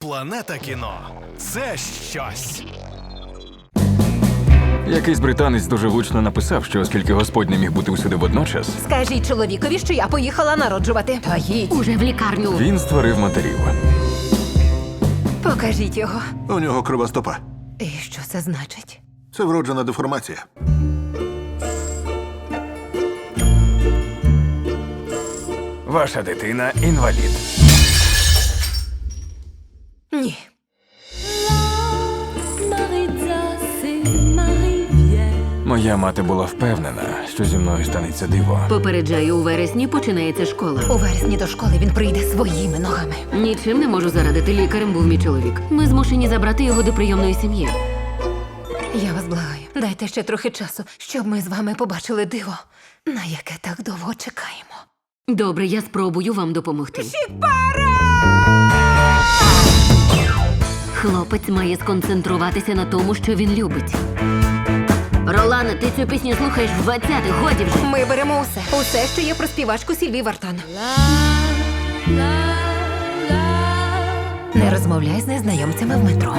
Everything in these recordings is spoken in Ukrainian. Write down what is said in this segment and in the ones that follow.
Планета кіно це щось. Якийсь британець дуже влучно написав, що оскільки Господь не міг бути усюди водночас, Скажіть чоловікові, що я поїхала народжувати. Та їдь. Уже в лікарню. він створив матерів. Покажіть його. У нього крива стопа. І що це значить? Це вроджена деформація. Ваша дитина інвалід. Ні. Моя мати була впевнена, що зі мною станеться диво. Попереджаю, у вересні починається школа. У вересні до школи він прийде своїми ногами. Нічим не можу зарадити. Лікарем був мій чоловік. Ми змушені забрати його до прийомної сім'ї. Я вас благаю, дайте ще трохи часу, щоб ми з вами побачили диво, на яке так довго чекаємо. Добре, я спробую вам допомогти. Хлопець має сконцентруватися на тому, що він любить. Ролане, ти цю пісню слухаєш в 20-х, годі вже. Ми беремо усе, усе, що є про співачку Сільві Вартан. Не розмовляй з незнайомцями в метро.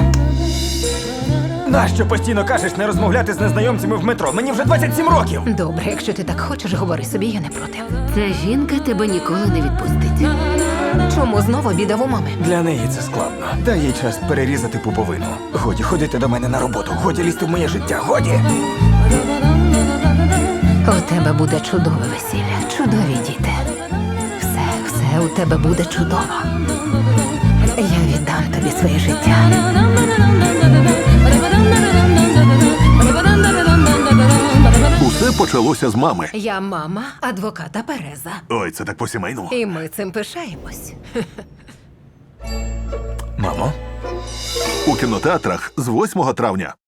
Нащо постійно кажеш не розмовляти з незнайомцями в метро? Мені вже 27 років. Добре, якщо ти так хочеш, говори собі, я не проти. Ця жінка тебе ніколи не відпустить. Чому знову біда у мами? Для неї це складно. Дай їй час перерізати пуповину. Годі ходити до мене на роботу, годі лізти в моє життя, годі. У тебе буде чудове весілля, чудові діти. Все, все у тебе буде чудово. Я віддам тобі своє життя. Усе з мами. Я мама адвоката Переза. Ой, це так по-сімейному. І ми цим пишаємось. Мамо, У кінотеатрах з 8 травня.